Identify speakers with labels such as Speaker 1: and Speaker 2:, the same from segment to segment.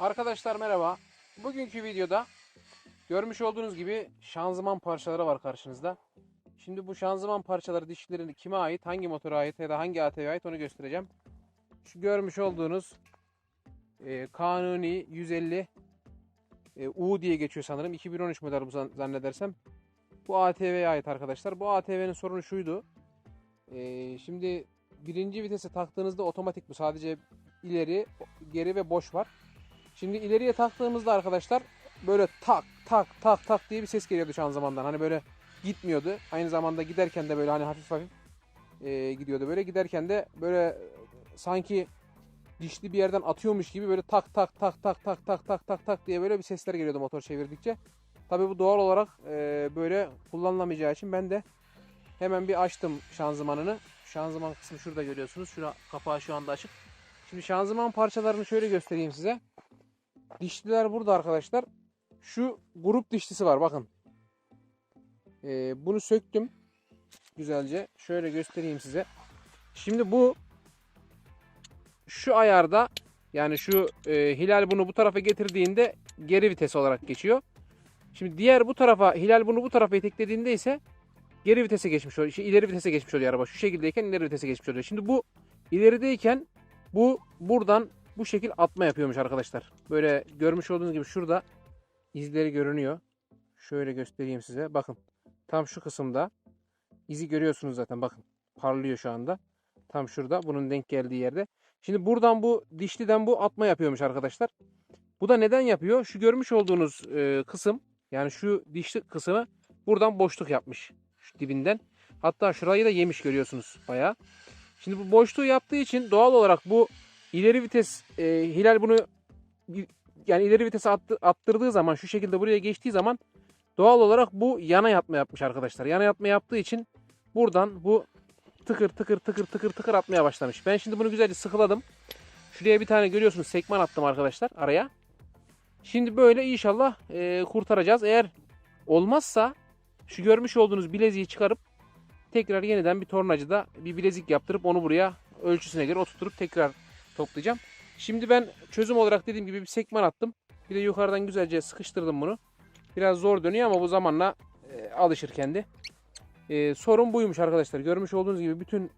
Speaker 1: Arkadaşlar merhaba. Bugünkü videoda görmüş olduğunuz gibi şanzıman parçaları var karşınızda. Şimdi bu şanzıman parçaları dişlilerin kime ait, hangi motora ait ya da hangi ATV'ye ait onu göstereceğim. Şu görmüş olduğunuz e, Kanuni 150 e, U diye geçiyor sanırım. 2013 model bu zan- zannedersem. Bu ATV'ye ait arkadaşlar. Bu ATV'nin sorunu şuydu. E, şimdi birinci vitese taktığınızda otomatik bu. Sadece ileri, geri ve boş var. Şimdi ileriye taktığımızda arkadaşlar böyle tak tak tak tak diye bir ses geliyordu şanzımandan. Hani böyle gitmiyordu. Aynı zamanda giderken de böyle hani hafif hafif e, gidiyordu. Böyle giderken de böyle e, sanki dişli bir yerden atıyormuş gibi böyle tak tak tak tak tak tak tak tak tak diye böyle bir sesler geliyordu motor çevirdikçe. Tabi bu doğal olarak e, böyle kullanılamayacağı için ben de hemen bir açtım şanzımanını. Şanzıman kısmı şurada görüyorsunuz. Şura kapağı şu anda açık. Şimdi şanzıman parçalarını şöyle göstereyim size. Dişliler burada arkadaşlar. Şu grup dişlisi var bakın. Ee, bunu söktüm. Güzelce. Şöyle göstereyim size. Şimdi bu şu ayarda yani şu e, Hilal bunu bu tarafa getirdiğinde geri vites olarak geçiyor. Şimdi diğer bu tarafa Hilal bunu bu tarafa iteklediğinde ise geri vitese geçmiş oluyor. Şey, ileri vitese geçmiş oluyor araba. Şu şekildeyken ileri vitese geçmiş oluyor. Şimdi bu ilerideyken bu buradan bu şekil atma yapıyormuş arkadaşlar. Böyle görmüş olduğunuz gibi şurada izleri görünüyor. Şöyle göstereyim size. Bakın. Tam şu kısımda izi görüyorsunuz zaten. Bakın. Parlıyor şu anda. Tam şurada. Bunun denk geldiği yerde. Şimdi buradan bu dişliden bu atma yapıyormuş arkadaşlar. Bu da neden yapıyor? Şu görmüş olduğunuz e, kısım yani şu dişli kısmı buradan boşluk yapmış. Şu dibinden. Hatta şurayı da yemiş görüyorsunuz bayağı. Şimdi bu boşluğu yaptığı için doğal olarak bu ileri vites e, Hilal bunu yani ileri vitese attı, attırdığı zaman şu şekilde buraya geçtiği zaman doğal olarak bu yana yatma yapmış arkadaşlar. Yana yatma yaptığı için buradan bu tıkır tıkır tıkır tıkır tıkır atmaya başlamış. Ben şimdi bunu güzelce sıkıladım. Şuraya bir tane görüyorsunuz sekman attım arkadaşlar araya. Şimdi böyle inşallah e, kurtaracağız. Eğer olmazsa şu görmüş olduğunuz bileziği çıkarıp tekrar yeniden bir tornacıda bir bilezik yaptırıp onu buraya ölçüsüne göre oturtup tekrar toplayacağım. Şimdi ben çözüm olarak dediğim gibi bir sekman attım. Bir de yukarıdan güzelce sıkıştırdım bunu. Biraz zor dönüyor ama bu zamanla e, alışır kendi. E, sorun buymuş arkadaşlar. Görmüş olduğunuz gibi bütün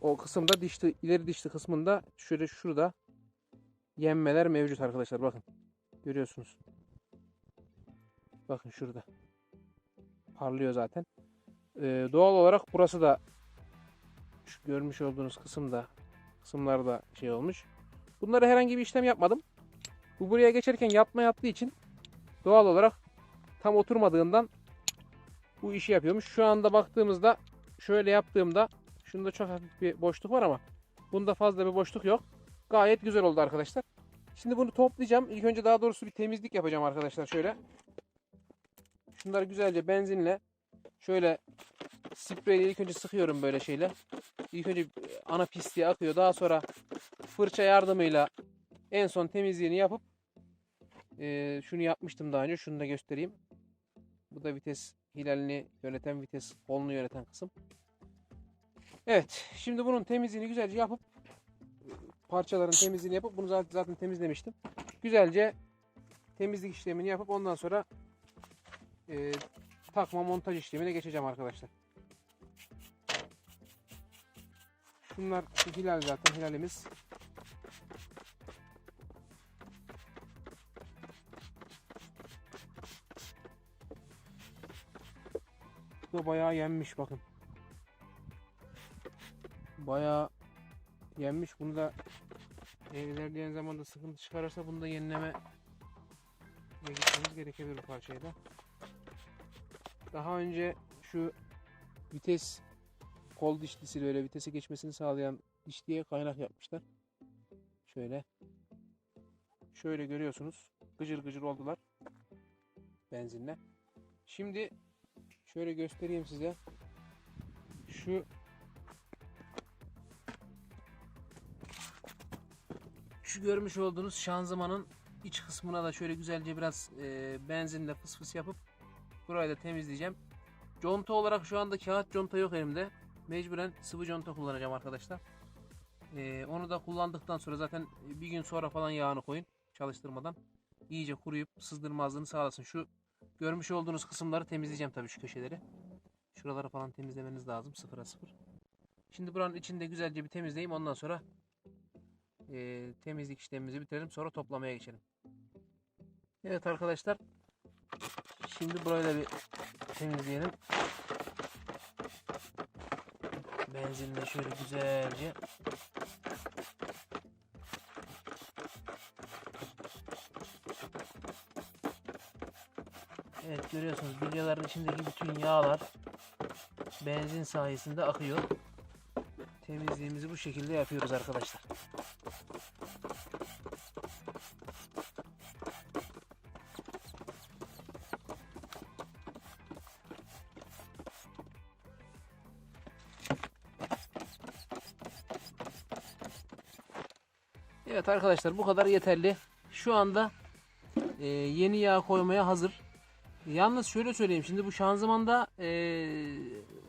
Speaker 1: o kısımda dişli, ileri dişli kısmında şöyle şurada yenmeler mevcut arkadaşlar. Bakın. Görüyorsunuz. Bakın şurada. Parlıyor zaten. E, doğal olarak burası da şu görmüş olduğunuz kısımda kısımlarda şey olmuş. Bunlara herhangi bir işlem yapmadım. Bu buraya geçerken yatma yaptığı için doğal olarak tam oturmadığından bu işi yapıyormuş. Şu anda baktığımızda şöyle yaptığımda şunda çok hafif bir boşluk var ama bunda fazla bir boşluk yok. Gayet güzel oldu arkadaşlar. Şimdi bunu toplayacağım. İlk önce daha doğrusu bir temizlik yapacağım arkadaşlar şöyle. Şunları güzelce benzinle şöyle spreyle ilk önce sıkıyorum böyle şeyle. İlk önce ana pisliği akıyor. Daha sonra fırça yardımıyla en son temizliğini yapıp eee, şunu yapmıştım daha önce. Şunu da göstereyim. Bu da vites hilalini yöneten vites kolunu yöneten kısım. Evet. Şimdi bunun temizliğini güzelce yapıp parçaların temizliğini yapıp bunu zaten, zaten temizlemiştim. Güzelce temizlik işlemini yapıp ondan sonra eee, takma montaj işlemine geçeceğim arkadaşlar. Bunlar hilal zaten hilalimiz. Bu da bayağı yenmiş bakın. Bayağı yenmiş. Bunu da ilerleyen zamanda sıkıntı çıkarırsa bunu da yenileme gitmemiz gerekebilir bu parçayı da. Daha önce şu vites kol dişlisi böyle vitese geçmesini sağlayan dişliye kaynak yapmışlar. Şöyle. Şöyle görüyorsunuz. Gıcır gıcır oldular. Benzinle. Şimdi şöyle göstereyim size. Şu şu görmüş olduğunuz şanzımanın iç kısmına da şöyle güzelce biraz e, benzinle fıs fıs yapıp burayı da temizleyeceğim. Conta olarak şu anda kağıt conta yok elimde. Mecburen sıvı conta kullanacağım arkadaşlar. Ee, onu da kullandıktan sonra zaten bir gün sonra falan yağını koyun. çalıştırmadan iyice kuruyup sızdırmazlığını sağlasın. Şu görmüş olduğunuz kısımları temizleyeceğim tabii şu köşeleri. Şuraları falan temizlemeniz lazım sıfıra sıfır. Şimdi buranın içinde güzelce bir temizleyeyim ondan sonra eee, temizlik işlemimizi bitirelim sonra toplamaya geçelim. Evet arkadaşlar şimdi burayı da bir temizleyelim. Benzinle şöyle güzelce Evet görüyorsunuz bilyaların içindeki bütün yağlar benzin sayesinde akıyor. Temizliğimizi bu şekilde yapıyoruz arkadaşlar. Arkadaşlar bu kadar yeterli. Şu anda e, yeni yağ koymaya hazır. Yalnız şöyle söyleyeyim. Şimdi bu şanzımanda e,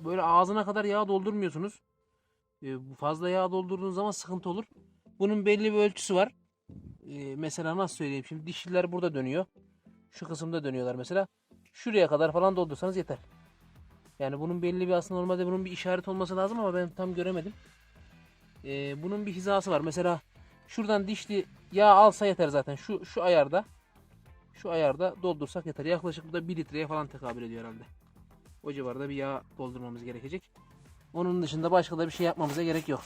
Speaker 1: böyle ağzına kadar yağ doldurmuyorsunuz. E, fazla yağ doldurduğunuz zaman sıkıntı olur. Bunun belli bir ölçüsü var. E, mesela nasıl söyleyeyim? Şimdi dişliler burada dönüyor. Şu kısımda dönüyorlar mesela. Şuraya kadar falan doldursanız yeter. Yani bunun belli bir aslında normalde bunun bir işaret olması lazım ama ben tam göremedim. E, bunun bir hizası var. Mesela şuradan dişli yağ alsa yeter zaten. Şu şu ayarda. Şu ayarda doldursak yeter. Yaklaşık bu da 1 litreye falan tekabül ediyor herhalde. O civarda bir yağ doldurmamız gerekecek. Onun dışında başka da bir şey yapmamıza gerek yok.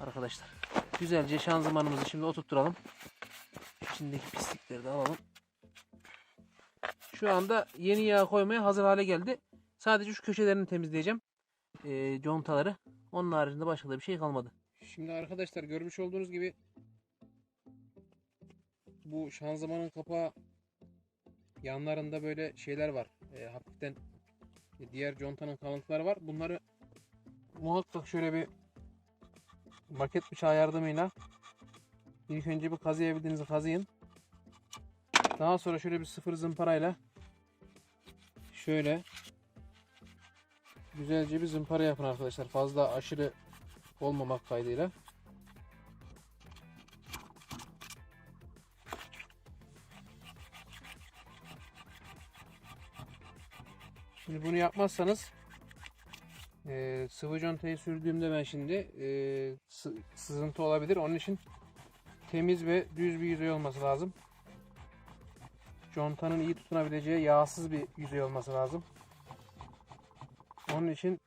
Speaker 1: Arkadaşlar. Güzelce şanzımanımızı şimdi oturtturalım. İçindeki pislikleri de alalım. Şu anda yeni yağ koymaya hazır hale geldi. Sadece şu köşelerini temizleyeceğim. Ee, contaları. Onun haricinde başka da bir şey kalmadı. Şimdi arkadaşlar görmüş olduğunuz gibi bu şanzımanın kapağı yanlarında böyle şeyler var. E, hafiften diğer contanın kalıntıları var. Bunları muhakkak şöyle bir maket bıçağı yardımıyla ilk önce bir kazıyabildiğinizi kazıyın. Daha sonra şöyle bir sıfır zımparayla şöyle güzelce bir zımpara yapın arkadaşlar. Fazla aşırı olmamak kaydıyla. Yapmazsanız e, sıvı contayı sürdüğümde ben şimdi e, sı- sızıntı olabilir. Onun için temiz ve düz bir yüzey olması lazım. Contanın iyi tutunabileceği yağsız bir yüzey olması lazım. Onun için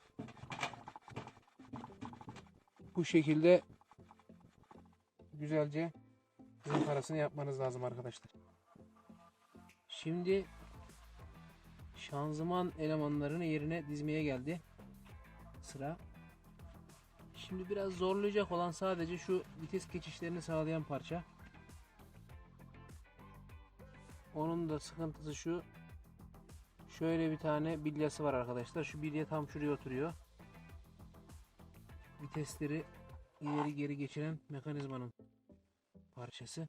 Speaker 1: bu şekilde güzelce zımparasını yapmanız lazım arkadaşlar. Şimdi şanzıman elemanlarını yerine dizmeye geldi. Sıra. Şimdi biraz zorlayacak olan sadece şu vites geçişlerini sağlayan parça. Onun da sıkıntısı şu. Şöyle bir tane bilyası var arkadaşlar. Şu bilye tam şuraya oturuyor. Vitesleri ileri geri geçiren mekanizmanın parçası.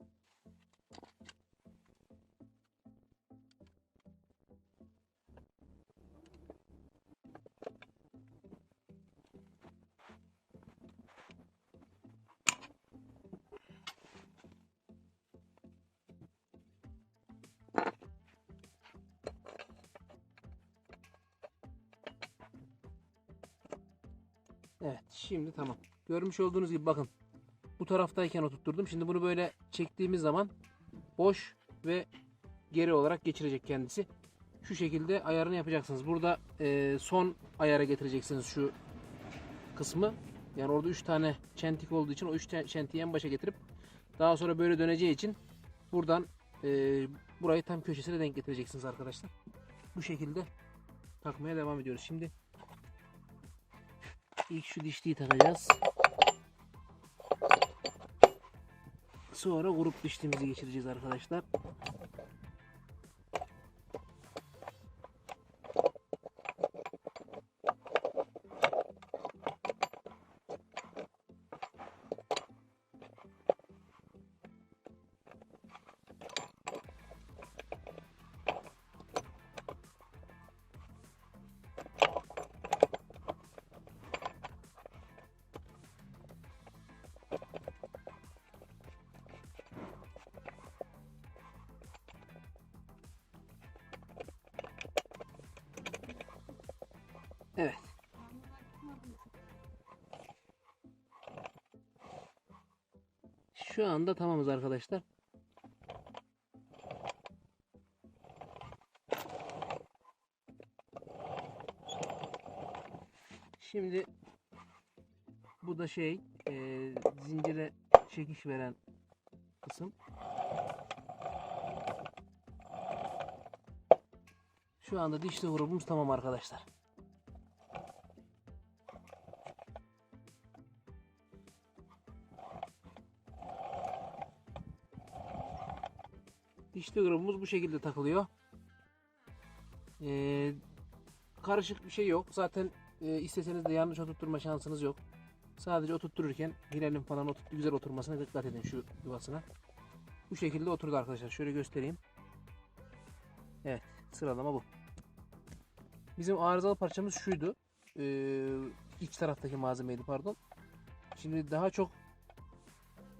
Speaker 1: Evet şimdi tamam. Görmüş olduğunuz gibi bakın. Bu taraftayken oturtturdum. Şimdi bunu böyle çektiğimiz zaman boş ve geri olarak geçirecek kendisi. Şu şekilde ayarını yapacaksınız. Burada e, son ayara getireceksiniz şu kısmı. Yani orada 3 tane çentik olduğu için o 3 çentiği en başa getirip daha sonra böyle döneceği için buradan e, burayı tam köşesine denk getireceksiniz arkadaşlar. Bu şekilde takmaya devam ediyoruz. Şimdi İlk şu dişliği takacağız. Sonra grup dişliğimizi geçireceğiz arkadaşlar. Şu anda tamamız arkadaşlar. Şimdi bu da şey eee, zincire çekiş veren kısım. Şu anda dişli grubumuz tamam arkadaşlar. Grubumuz bu şekilde takılıyor. Ee, karışık bir şey yok. Zaten e, isteseniz de yanlış oturtturma şansınız yok. Sadece oturttururken girelim falan oturt, güzel oturmasına dikkat edin şu yuvasına. Bu şekilde oturdu arkadaşlar. Şöyle göstereyim. Evet sıralama bu. Bizim arızalı parçamız şuydu. Ee, iç taraftaki malzemeydi pardon. Şimdi daha çok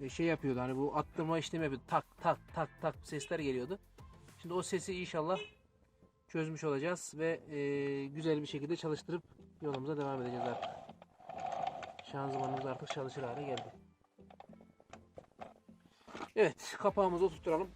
Speaker 1: şey yapıyordu hani bu attırma işlemi yapıyordu. Tak tak tak tak sesler geliyordu. Şimdi o sesi inşallah çözmüş olacağız ve e, güzel bir şekilde çalıştırıp yolumuza devam edeceğiz artık. Şanzımanımız artık çalışır hale geldi. Evet kapağımızı oturtturalım.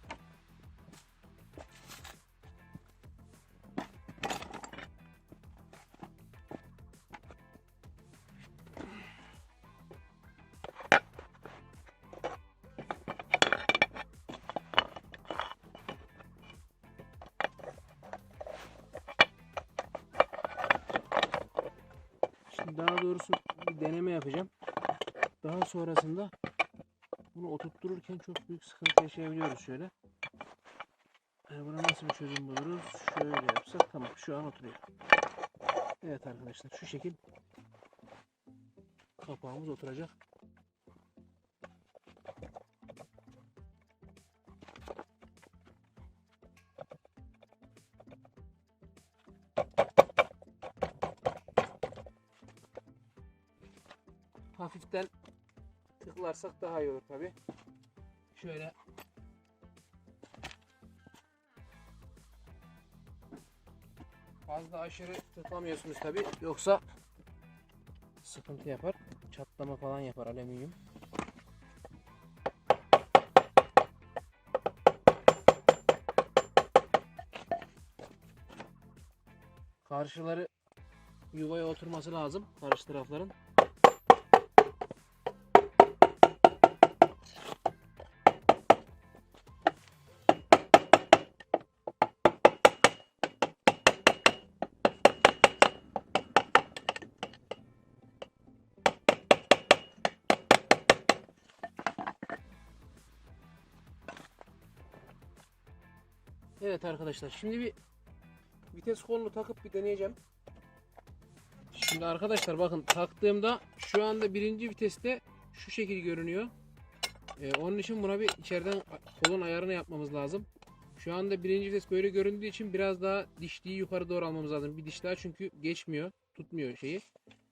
Speaker 1: Doğrusu bir deneme yapacağım. Daha sonrasında bunu oturttururken çok büyük sıkıntı yaşayabiliyoruz şöyle. Yani buna nasıl bir çözüm buluruz? Şöyle yapsak tamam şu an oturuyor. Evet arkadaşlar şu şekil kapağımız oturacak. Tıklarsak daha iyi olur tabi. Şöyle fazla aşırı tıklamıyorsunuz tabi yoksa sıkıntı yapar. Çatlama falan yapar alüminyum. Karşıları yuvaya oturması lazım karşı tarafların. Evet arkadaşlar şimdi bir vites kolunu takıp bir deneyeceğim. Şimdi arkadaşlar bakın taktığımda şu anda birinci viteste şu şekil görünüyor. Ee, onun için buna bir içeriden kolun ayarını yapmamız lazım. Şu anda birinci vites böyle göründüğü için biraz daha dişliği yukarı doğru almamız lazım. Bir diş daha çünkü geçmiyor, tutmuyor şeyi.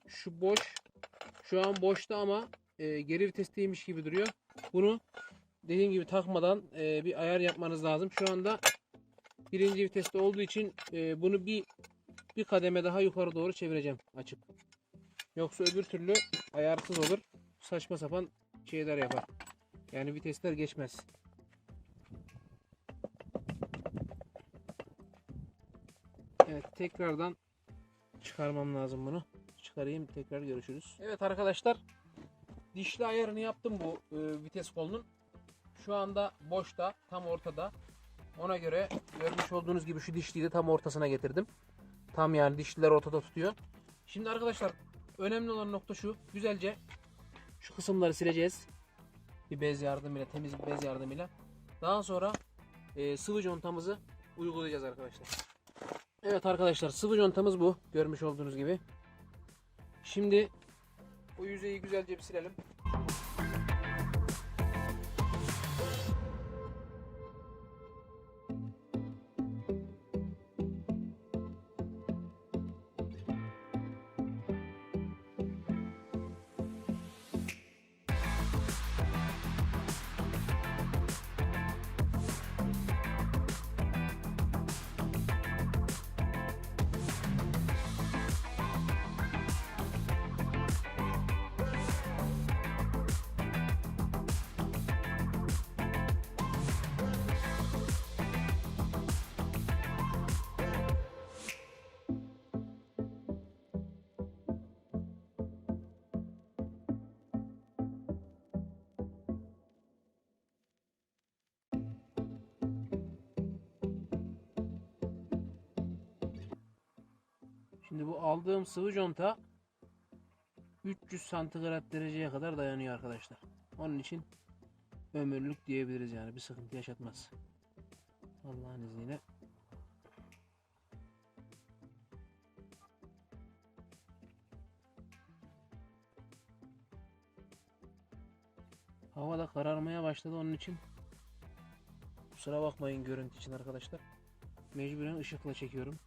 Speaker 1: Şu boş, şu an boşta ama e, geri vitesteymiş gibi duruyor. Bunu dediğim gibi takmadan e, bir ayar yapmanız lazım. Şu anda birinci viteste olduğu için e, bunu bir bir kademe daha yukarı doğru çevireceğim açıp. Yoksa öbür türlü ayarsız olur. Saçma sapan şeyler yapar. Yani vitesler geçmez. Evet tekrardan çıkarmam lazım bunu. Çıkarayım tekrar görüşürüz. Evet arkadaşlar dişli ayarını yaptım bu e, vites kolunun. Şu anda boşta tam ortada. Ona göre görmüş olduğunuz gibi şu dişliyi de tam ortasına getirdim. Tam yani dişliler ortada tutuyor. Şimdi arkadaşlar önemli olan nokta şu. Güzelce şu kısımları sileceğiz. Bir bez yardımıyla, temiz bir bez yardımıyla. Daha sonra e, sıvı contamızı uygulayacağız arkadaşlar. Evet arkadaşlar sıvı contamız bu. Görmüş olduğunuz gibi. Şimdi bu yüzeyi güzelce bir silelim. Şimdi bu aldığım sıvı conta 300 santigrat dereceye kadar dayanıyor arkadaşlar. Onun için ömürlük diyebiliriz yani bir sıkıntı yaşatmaz. Allah'ın izniyle. Hava da kararmaya başladı onun için kusura bakmayın görüntü için arkadaşlar. Mecburen ışıkla çekiyorum.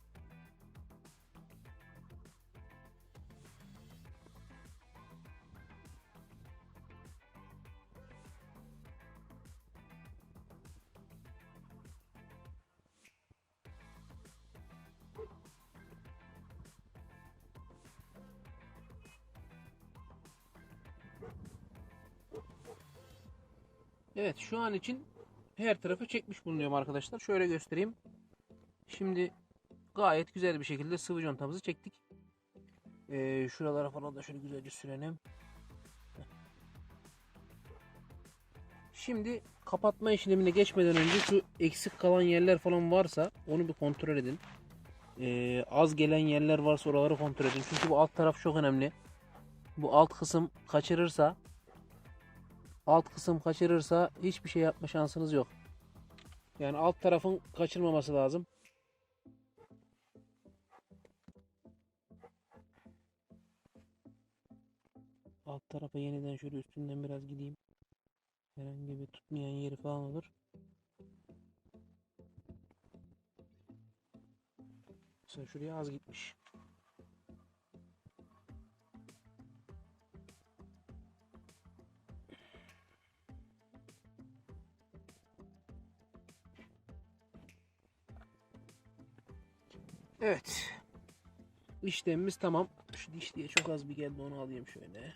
Speaker 1: Evet şu an için her tarafı çekmiş bulunuyorum arkadaşlar. Şöyle göstereyim. Şimdi gayet güzel bir şekilde sıvı contamızı çektik. Ee, şuralara falan da şöyle güzelce sürelim. Şimdi kapatma işlemine geçmeden önce şu eksik kalan yerler falan varsa onu bir kontrol edin. Ee, az gelen yerler varsa oraları kontrol edin. Çünkü bu alt taraf çok önemli. Bu alt kısım kaçırırsa alt kısım kaçırırsa hiçbir şey yapma şansınız yok. Yani alt tarafın kaçırmaması lazım. Alt tarafa yeniden şöyle üstünden biraz gideyim. Herhangi bir tutmayan yeri falan olur. Mesela şuraya az gitmiş. Evet. İşlemimiz tamam. Şu diş diye çok az bir geldi onu alayım şöyle.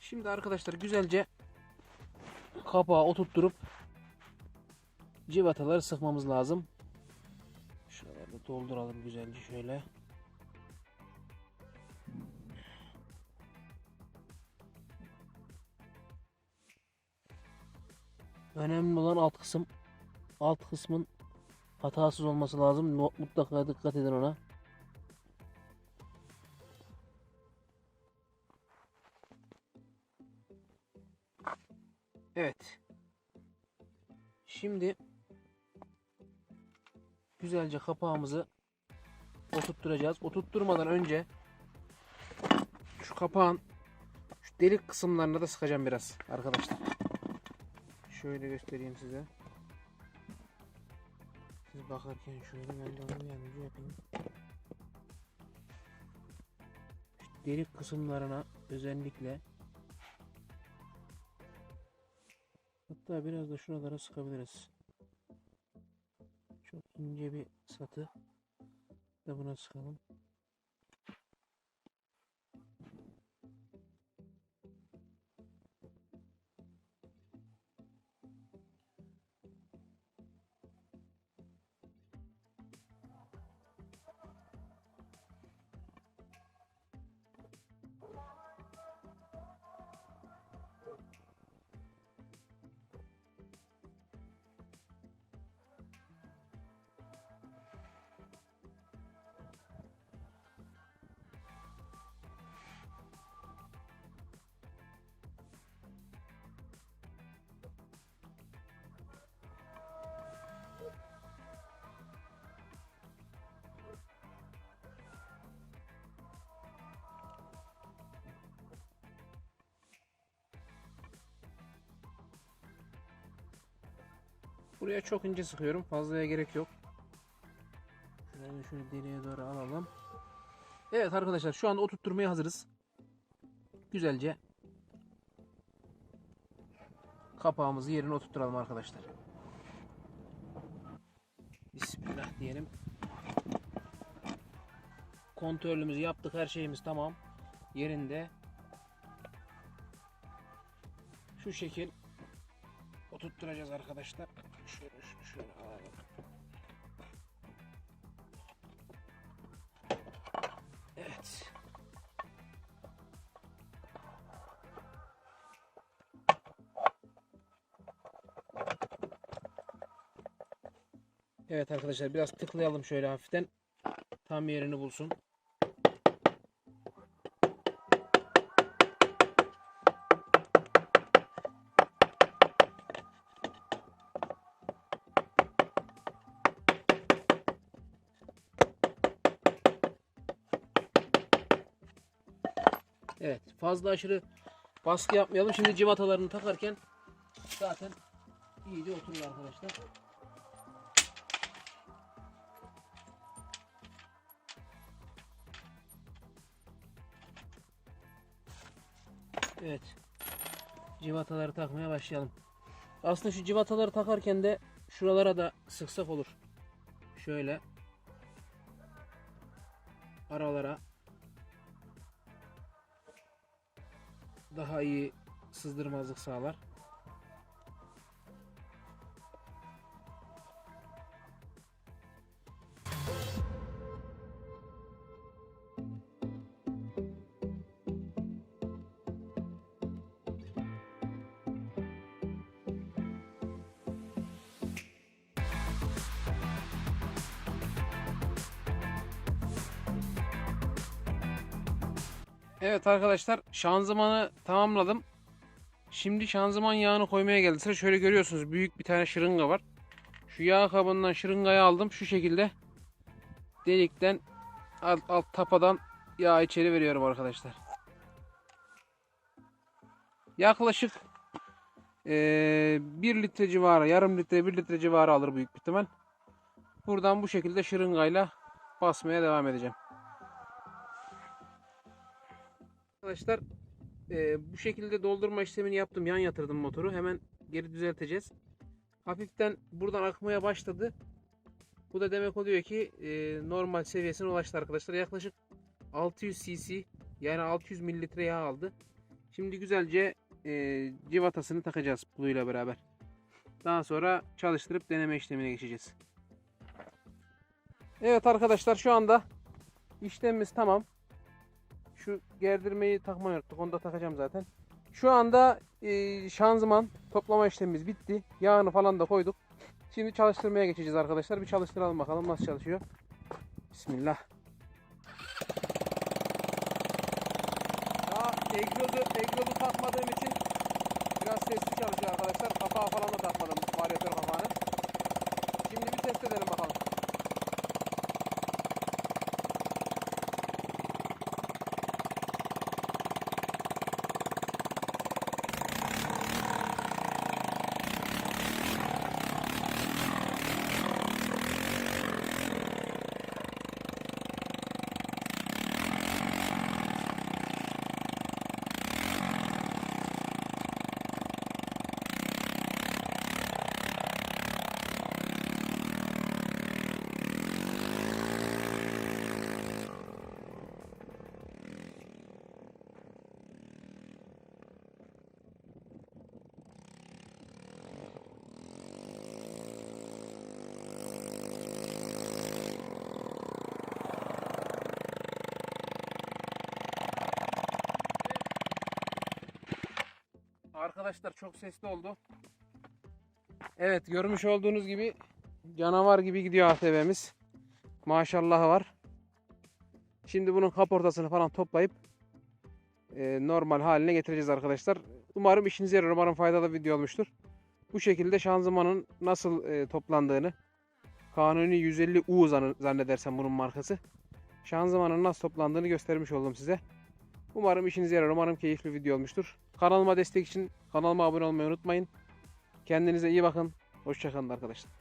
Speaker 1: Şimdi arkadaşlar güzelce kapağı oturtturup civataları sıkmamız lazım. Şuraları dolduralım güzelce şöyle. Önemli olan alt kısım. Alt kısmın hatasız olması lazım. Mutlaka dikkat edin ona. Evet. Şimdi güzelce kapağımızı oturtturacağız. Oturtturmadan önce şu kapağın şu delik kısımlarına da sıkacağım biraz arkadaşlar. Şöyle göstereyim size. Bakarken şöyle ben de onu yardımcı yapayım. Şu delik kısımlarına özellikle Hatta biraz da şuralara sıkabiliriz. Çok ince bir satı da buna sıkalım. Buraya çok ince sıkıyorum. Fazlaya gerek yok. Şöyle şöyle deriye doğru alalım. Evet arkadaşlar şu anda oturtturmaya hazırız. Güzelce kapağımızı yerine oturtturalım arkadaşlar. Bismillah diyelim. Kontrolümüzü yaptık. Her şeyimiz tamam. Yerinde. Şu şekil oturtturacağız arkadaşlar. Evet arkadaşlar biraz tıklayalım şöyle hafiften. Tam yerini bulsun. Evet fazla aşırı baskı yapmayalım. Şimdi civatalarını takarken zaten iyice oturuyor arkadaşlar. Evet. Civataları takmaya başlayalım. Aslında şu civataları takarken de şuralara da sıksak olur. Şöyle aralara daha iyi sızdırmazlık sağlar. Evet arkadaşlar şanzımanı tamamladım. Şimdi şanzıman yağını koymaya geldi. Sıra şöyle görüyorsunuz büyük bir tane şırınga var. Şu yağ kabından şırıngayı aldım. Şu şekilde delikten alt, alt tapadan yağ içeri veriyorum arkadaşlar. Yaklaşık 1 litre civarı, yarım litre, 1 litre civarı alır büyük ihtimal. Buradan bu şekilde şırıngayla basmaya devam edeceğim. Arkadaşlar e, bu şekilde doldurma işlemini yaptım. Yan yatırdım motoru. Hemen geri düzelteceğiz. Hafiften buradan akmaya başladı. Bu da demek oluyor ki e, normal seviyesine ulaştı arkadaşlar. Yaklaşık 600 cc yani 600 mililitre yağ aldı. Şimdi güzelce e, civatasını takacağız puluyla beraber. Daha sonra çalıştırıp deneme işlemine geçeceğiz. Evet arkadaşlar şu anda işlemimiz tamam. Gerdirmeyi takmayı unuttuk. Onu da takacağım zaten. Şu anda e, şanzıman toplama işlemimiz bitti. Yağını falan da koyduk. Şimdi çalıştırmaya geçeceğiz arkadaşlar. Bir çalıştıralım bakalım nasıl çalışıyor. Bismillah. Daha egzozu, egzozu takmadığım için biraz sessiz çalışıyor arkadaşlar. Kapağı falan da takmadım. Varyatör kapağını. Şimdi bir test edelim bakalım. Arkadaşlar çok sesli oldu. Evet görmüş olduğunuz gibi canavar gibi gidiyor ATV'miz. Maşallah var. Şimdi bunun kaportasını falan toplayıp e, normal haline getireceğiz arkadaşlar. Umarım işinize yarar. Umarım faydalı video olmuştur. Bu şekilde şanzımanın nasıl e, toplandığını Kanuni 150U zan- zannedersem bunun markası. Şanzımanın nasıl toplandığını göstermiş oldum size. Umarım işinize yarar. Umarım keyifli video olmuştur. Kanalıma destek için kanalıma abone olmayı unutmayın. Kendinize iyi bakın. Hoşçakalın arkadaşlar.